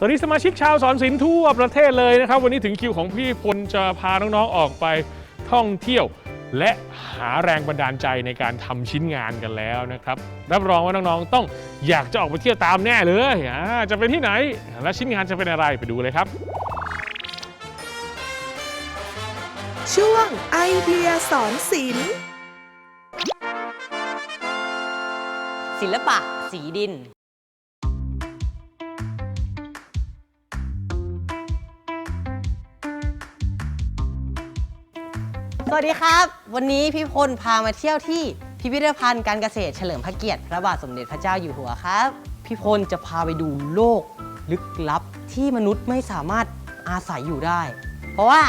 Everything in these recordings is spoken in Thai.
สวัสดีสมาชิกชาวสอนศิลป์ทั่วประเทศเลยนะครับ วันนี้ถึงคิวของพี่พลจะพาน้องๆออกไปท่องเที่ยว และหาแรงบันดาลใจในการทำชิ้นงานกันแล้วนะครับ รับรองว่าน้องๆต้องอยากจะออกไปเที่ยวตามแน่เลยอ่าจะเป็นที่ไหน และชิ้นงานจะเป็นอะไรไปดูเลยครับ ช่วงไอเดียสอนศิลป์ศิลปะ สีดิน สวัสดีครับ วันนี้พี่พลพามาเที่ยวที่พิพิธภัณฑ์การเกษตรเฉลิมพระเกียรติพระบาทสมเด็จพระเจ้าอยู่หัวครับ พี่พลจะพาไปดูโลกลึกลับที่มนุษย์ไม่สามารถอาศัยอยู่ได้ เพราะว่า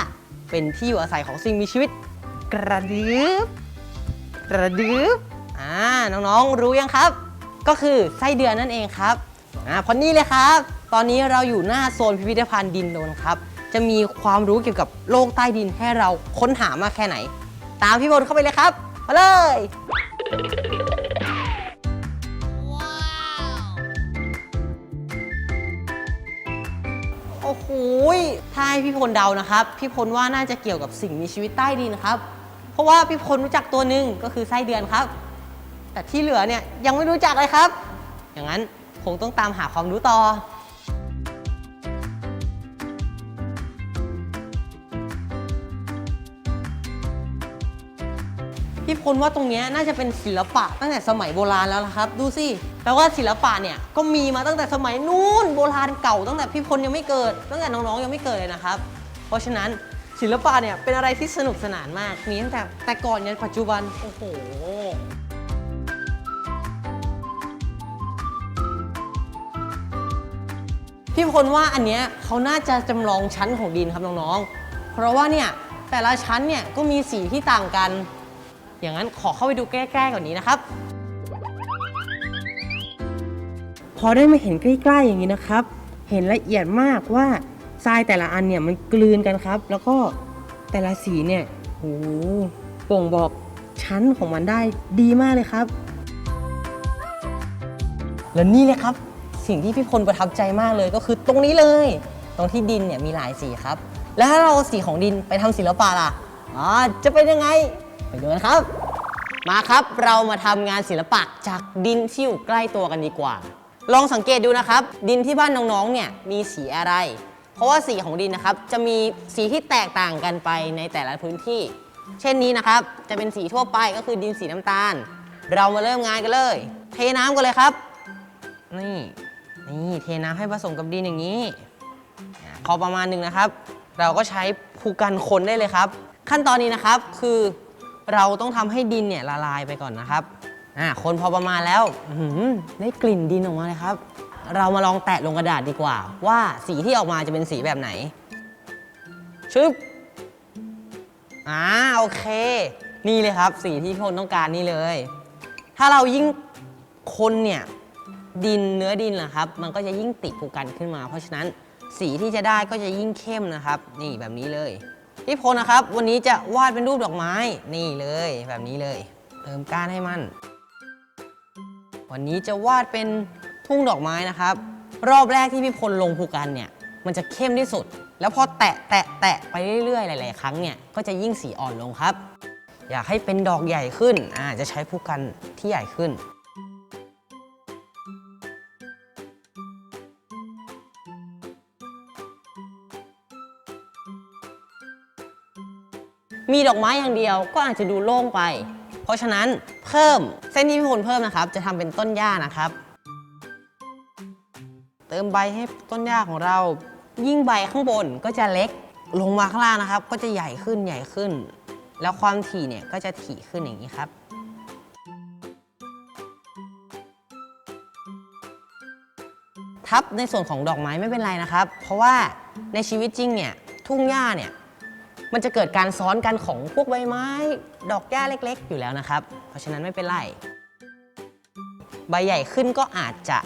เป็นที่อยู่อาศัยของสิ่งมีชีวิต กระดึบกระดึบอ่าน้องๆรู้ยังครับ ก็คือไส้เดือนนั่นเองครับอ่าพราะนี่เลยครับ ตอนนี้เราอยู่หน้าโซนพิพิธภัณฑ์ดินโดนครับ จะมีความรู้เกี่ยวกับโลกใต้ดินให้เราค้นหามากแค่ไหน ตามพี่บนเข้าไปเลยครับมาเลยโอ้โหยถ้าให้พี่พลเดานะครับ พี่พลว่าน่าจะเกี่ยวกับสิ่งมีชีวิตใต้ดินนะครับ เพราะว่าพี่พลรู้จักตัวหนึ่งก็คือไส้เดือนครับ แต่ที่เหลือเนี่ยยังไม่รู้จักเลยครับ อย่างนั้นคงต้องตามหาความรู้ต่อ พี่พลว่าตรงนี้น่าจะเป็นศิลปะตั้งแต่สมัยโบราณแล้วล่ะครับ ดูสิแปลว่าศิลปะเนี่ยก็มีมาตั้งแต่สมัยนู้นโบราณเก่าตั้งแต่พี่พลยังไม่เกิด ตั้งแต่น้องๆยังไม่เกิดเลยนะครับ เพราะฉะนั้นศิลปะเนี่ยเป็นอะไรที่สนุกสนานมากมีตั้งแต่แต่ก่อนยันปัจจุบันโอ้โหพี่พลว่าอันเนี้ยเขาน่าจะจำลองชั้นของดินครับน้องๆ เพราะว่าเนี่ยแต่ละชั้นเนี่ยก็มีสีที่ต่างกัน อย่างนั้นขอเข้าไปดูใกล้ๆก่อนนี้นะครับ พอได้มาเห็นใกล้ๆอย่างนี้นะครับ เห็นละเอียดมากว่าทรายแต่ละอันเนี่ยมันกลืนกันครับ แล้วก็แต่ละสีเนี่ยโหบ่งบอกชั้นของมันได้ดีมากเลยครับ แล้วนี่เลยครับ สิ่งที่พี่พลประทับใจมากเลยก็คือตรงนี้เลย ตรงที่ดินเนี่ยมีหลายสีครับ แล้วถ้าเราเอาสีของดินไปทำศิลปะล่ะอ๋อจะเป็นยังไง ไปดูกันครับ มาครับเรามาทำงานศิลปะจากดินที่อยู่ใกล้ตัวกันดีกว่า ลองสังเกตดูนะครับ ดินที่บ้านน้องๆเนี่ยมีสีอะไร เพราะว่าสีของดินนะครับ จะมีสีที่แตกต่างกันไปในแต่ละพื้นที่ เช่นนี้นะครับ จะเป็นสีทั่วไปก็คือดินสีน้ำตาล เรามาเริ่มงานกันเลย เทน้ำกันเลยครับ นี่นี่เทน้ำให้ผสมกับดินอย่างนี้อะพอประมาณหนึ่งนะครับ เราก็ใช้ภูกันคนได้เลยครับ ขั้นตอนนี้นะครับคือ เราต้องทำให้ดินเนี่ยละลายไปก่อนนะครับอ่าคนพอประมาณแล้วอได้กลิ่นดินออกมาเลยครับ เรามาลองแตะลงกระดาษดีกว่า ว่าสีที่ออกมาจะเป็นสีแบบไหนชึบอ่าโอเค นี่เลยครับ สีที่พี่พลต้องการนี่เลย ถ้าเรายิ่งคนเนี่ยดินเนื้อดินนะครับ มันก็จะยิ่งติดภูกันขึ้นมา เพราะฉะนั้นสีที่จะได้ก็จะยิ่งเข้มนะครับ นี่แบบนี้เลย พี่พลนะครับ วันนี้จะวาดเป็นรูปดอกไม้นี่เลยแบบนี้เลย เติมก้านให้มัน วันนี้จะวาดเป็นทุ่งดอกไม้นะครับ รอบแรกที่พี่พลลงภูกันเนี่ย มันจะเข้มที่สุด แล้วพอแตะแตะแตะไปเรื่อยๆ หลาย ๆ ครั้งเนี่ยก็จะยิ่งสีอ่อนลงครับ อยากให้เป็นดอกใหญ่ขึ้นอ่าจะใช้ภูกันที่ใหญ่ขึ้น มีดอกไม้อย่างเดียวก็อาจจะดูโล่งไป เพราะฉะนั้นเพิ่มเส้นที่พี่พลเพิ่มนะครับ จะทำเป็นต้นหญ้านะครับ เติมใบให้ต้นหญ้าของเรา ยิ่งใบข้างบนก็จะเล็กลงมาข้างล่างนะครับ ก็จะใหญ่ขึ้นใหญ่ขึ้น แล้วความถี่เนี่ยก็จะถี่ขึ้นอย่างนี้ครับทับในส่วนของดอกไม้ไม่เป็นไรนะครับ เพราะว่าในชีวิตจริงเนี่ยทุ่งหญ้าเนี่ย มันจะเกิดการซ้อนกันของพวกใบไม้ ดอกหญ้าเล็กๆ อยู่แล้วนะครับ เพราะฉะนั้นไม่เป็นไร ใบใหญ่ขึ้นก็อาจจะ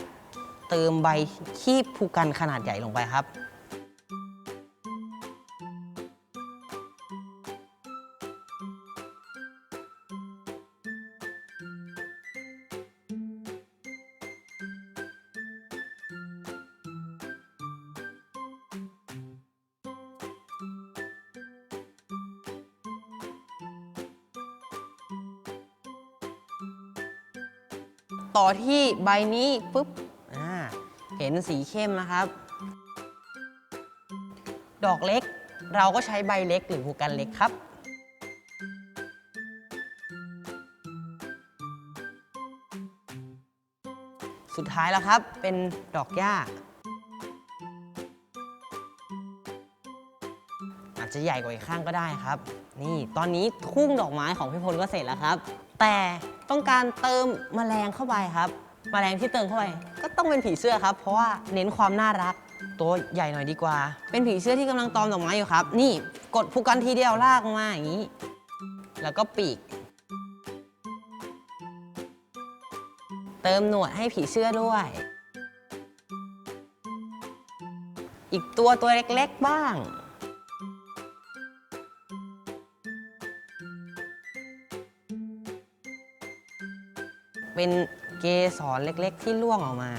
เติมใบขี้ภูกันขนาดใหญ่ลงไปครับ ต่อที่ใบนี้ปุ๊บอ่าเห็นสีเข้มนะครับ ดอกเล็กเราก็ใช้ใบเล็กหรือหูกันเล็กครับ สุดท้ายแล้วครับเป็นดอกหญ้าอาจจะใหญ่กว่าอีกข้างก็ได้ครับ นี่ตอนนี้ทุ่งดอกไม้ของพี่พลก็เสร็จแล้วครับ แต่ต้องการเติมแมลงเข้าไปครับ แมลงที่เติมเข้าไปก็ต้องเป็นผีเสื้อครับ เพราะว่าเน้นความน่ารัก ตัวใหญ่หน่อยดีกว่า เป็นผีเสื้อที่กำลังตอมดอกไม้อยู่ครับ นี่กดผูกกันทีเดียวลากลงมาอย่างนี้ แล้วก็ปีก เติมหนวดให้ผีเสื้อด้วย อีกตัวตัวเล็ก ๆ บ้าง เป็นเกสรเล็กๆ ที่ล่วงออกมา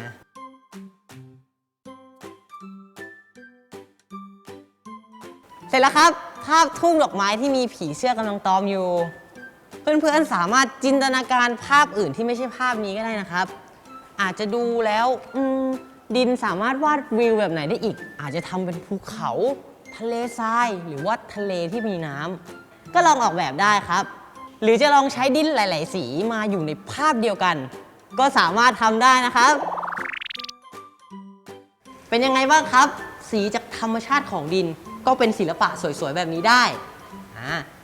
เสร็จแล้วครับ ภาพทุ่งดอกไม้ที่มีผีเสื้อกำลังตอมอยู่ เพื่อนๆ สามารถจินตนาการภาพอื่นที่ไม่ใช่ภาพนี้ก็ได้นะครับ อาจจะดูแล้วดินสามารถวาดวิวแบบไหนได้อีก อาจจะทำเป็นภูเขา ทะเลทราย หรือว่าทะเลที่มีน้ำก็ลองออกแบบได้ครับ หรือจะลองใช้ดินหลาย ๆ สีมาอยู่ในภาพเดียวกัน ก็สามารถทำได้นะครับ เป็นยังไงบ้างครับ สีจากธรรมชาติของดินก็เป็นศิลปะสวย ๆ แบบนี้ได้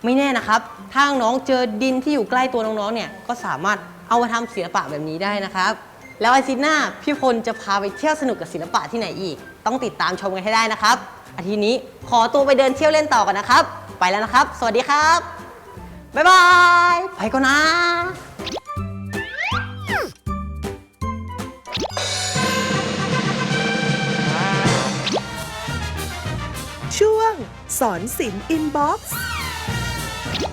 ไม่แน่นะครับถ้าน้องเจอดินที่อยู่ใกล้ตัวน้อง ๆ เนี่ยก็สามารถเอามาทำศิลปะแบบนี้ได้นะครับ แล้วอาทิตย์หน้าพี่พลจะพาไปเที่ยวสนุกกับศิลปะที่ไหนอีก ต้องติดตามชมกันให้ได้นะครับอาทิตย์นี้ขอตัวไปเดินเที่ยวเล่นต่อกันนะครับ ไปแล้วนะครับ สวัสดีครับ บ๊ายบาย ไปก่อนนะช่วงสอนศิลป์อินบ็อกซ์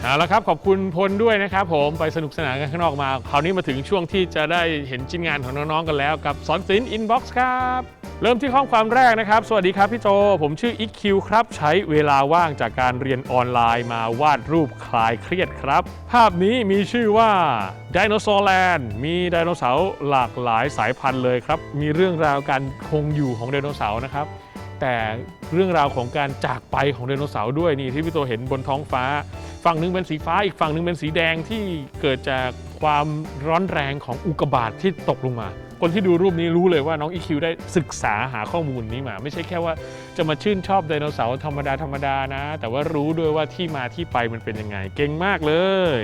เอาละครับขอบคุณพลด้วยนะครับผมไปสนุกสนานกันข้างนอกมา คราวนี้มาถึงช่วงที่จะได้เห็นชิ้นงานของน้องๆกันแล้วกับสอนศิลป์อินบ็อกซ์ครับ เริ่มที่ข้อความแรกนะครับ สวัสดีครับพี่โจ ผมชื่ออิกคิวครับ ใช้เวลาว่างจากการเรียนออนไลน์มาวาดรูปคลายเครียดครับ ภาพนี้มีชื่อว่าไดโนเสาร์แลนด์มีไดโนเสาร์หลากหลายสายพันธุ์เลยครับมีเรื่องราวการคงอยู่ของไดโนเสาร์นะครับแต่เรื่องราวของการจากไปของไดโนเสาร์ด้วยนี่ที่พี่โตเห็นบนท้องฟ้า ฝั่งหนึ่งเป็นสีฟ้าอีกฝั่งหนึ่งเป็นสีแดงที่เกิดจากความร้อนแรงของอุกกาบาตที่ตกลงมา คนที่ดูรูปนี้รู้เลยว่าน้องอีคิวได้ศึกษาหาข้อมูลนี้มา ไม่ใช่แค่ว่าจะมาชื่นชอบไดโนเสาร์ธรรมดาธรรมดานะ แต่ว่ารู้ด้วยว่าที่มาที่ไปมันเป็นยังไง เก่งมากเลย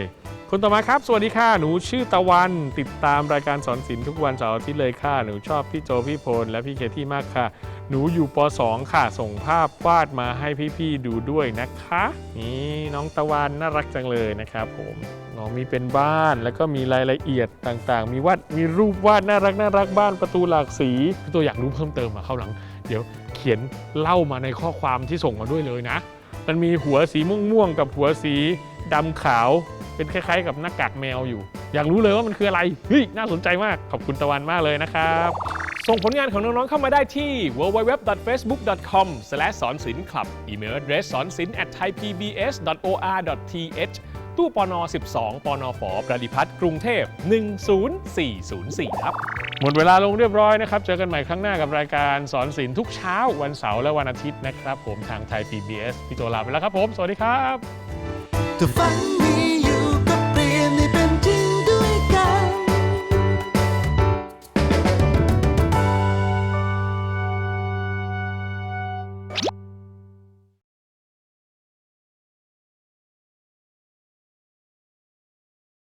คนต่อมาครับ สวัสดีค่ะ หนูชื่อตะวัน ติดตามรายการสอนศิลป์ทุกวันเสาร์อาทิตย์เลยค่ะ หนูชอบพี่โจพี่พลและพี่เคที่มากค่ะ หนูอยู่ป .2 ค่ะ ส่งภาพวาดมาให้พี่ๆดูด้วยนะคะ นี่น้องตะวันน่ารักจังเลยนะครับผมน้องมีเป็นบ้านแล้วก็มีรายละเอียดต่างๆ มีวาดมีรูปวาดน่ารักน่ารักบ้านประตูหลากสีพี่ตัวอยากรู้เพิ่มเติมอะเข้าหลัง เดี๋ยวเขียนเล่ามาในข้อความที่ส่งมาด้วยเลยนะ มันมีหัวสีม่วงๆกับหัวสีดำขาว เป็นคล้ายๆ กับหน้ากากแมวอยู่ อยากรู้เลยว่ามันคืออะไรเฮ้ยน่าสนใจมากขอบคุณตะวันมากเลยนะครับ ส่งผลงานของน้องๆเข้ามาได้ที่ www.facebook.com สอนศิลป์คลับอีเมล address สอนศิลป์ at thaipbs.or.th ตู้ปน12ปนฝประดิพัฒน์กรุงเทพ 10404 ครับ หมดเวลาลงเรียบร้อยนะครับ เจอกันใหม่ครั้งหน้ากับรายการสอนศิลป์ทุกเช้าวันเสาร์และวันอาทิตย์นะครับ ผมทางไทย PBS พี่โจลาไปแล้วครับผม สวัสดีครับ